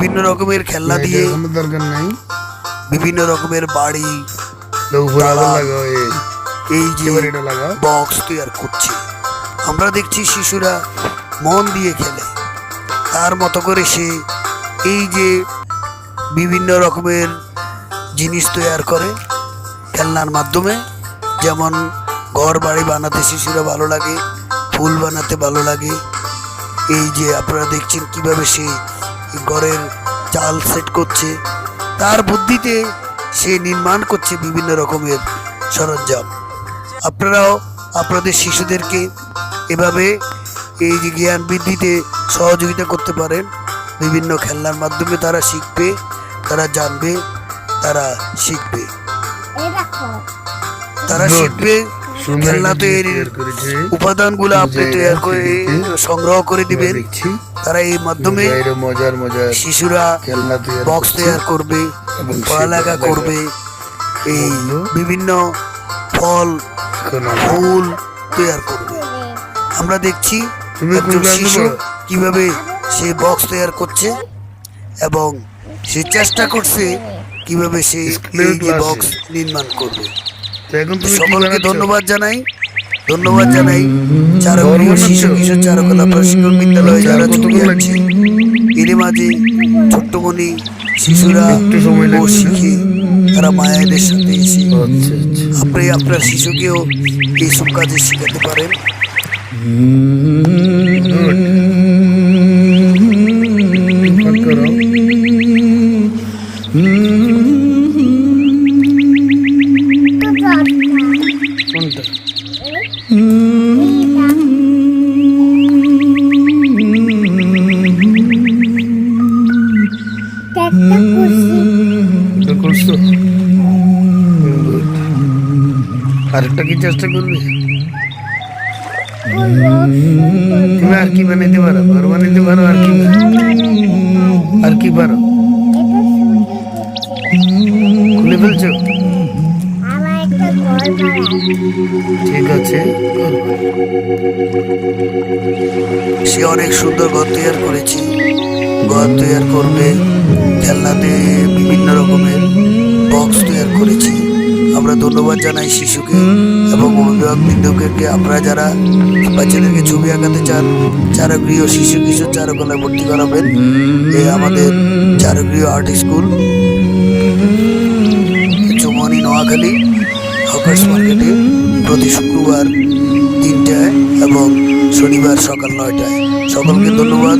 বিভিন্ন রকমের খেলনা দিয়ে কোনো দরকার নাই। বিভিন্ন রকমের বাড়ি এই যে বক্স তৈরি করছে। আমরা দেখছি শিশুরা মন দিয়ে খেলে। তার মতো করে সে এই যে বিভিন্ন রকমের জিনিস তৈরি করে খেলনার মাধ্যমে। যেমন ঘর বাড়ি বানাতে শিশুরা ভালো লাগে ফুল বানাতে ভালো লাগে। এই যে আপনারা দেখছেন কীভাবে সে ঘরের চাল সেট করছে। তার বুদ্ধিতে সে নির্মাণ করছে বিভিন্ন রকমের সরঞ্জাম। আপনারাও আপনাদের শিশুদেরকে এভাবে এই যে জ্ঞান বৃদ্ধিতে সহযোগিতা করতে পারেন। বিভিন্ন খেলনার মাধ্যমে তারা শিখবে তারা জানবে তারা শিখবে। তারা শিখবে সুন্দর খেলনা একটা জিনিস তৈরির তৈরি করেছে। উপাদানগুলো আপনি তৈরি করে সংগ্রহ করে দিবেন। তারা এই মাধ্যমে মজার মজার শিশুরা বক্স। তৈরি করবে পড়ালেখা করবে। এই বিভিন্ন ফল ফুল তৈরি করবে। আমরা দেখছি একজন শিশু কীভাবে সে বক্স তৈরি করছে এবং সে চেষ্টা করছে কীভাবে সে বক্স নির্মাণ করবে। তো এখন তুমি কি সকলকে বানাচ্ছো? ধন্যবাদ জানাই ধন্যবাদ জানাই চারকীয়? শিশু কিশোর চারকলা প্রশিক্ষণ বিদ্যালয়ে যারা কতক্ষণ ছবি লাগছে? আঁকছে এর মাঝে ছোট্টমণি শিশুরা একটু সময় ও লাগবে শিখে তারা মায়েদের সাথে এসে আচ্ছা আচ্ছা আপনি আপনার শিশুকেও এইসব কাজে শেখাতে পারেন Good. এটা করছ আরেকটা কি চেষ্টা করবে? তুমি আর কি বানাইতে পারো? ঘর বানাইতে পারো আর কি? আর কি পারো? খুলে ফেলছো? ঠিক আছে সে অনেক সুন্দর ঘর তৈরি করেছে। ঘর তৈরি করবে, খেলনাতে বিভিন্ন রকমের বক্স তৈরি করেছি। আমরা ধন্যবাদ জানাই শিশুকে এবং অভিভাবক বৃন্দকে আপনারা যারা বাচ্চাদেরকে ছবি আঁকাতে চান, চারগৃহ শিশু কিশোর চারকলায় ভর্তি করাবেন। এই আমাদের চারগৃহ আর্ট স্কুল চুমনি নোয়াখালী, হকার্স মার্কেটে প্রতি শুক্রবার তিনটায় এবং শনিবার সকাল নয়টায়। সকলকে ধন্যবাদ।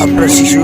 আপনার শিশু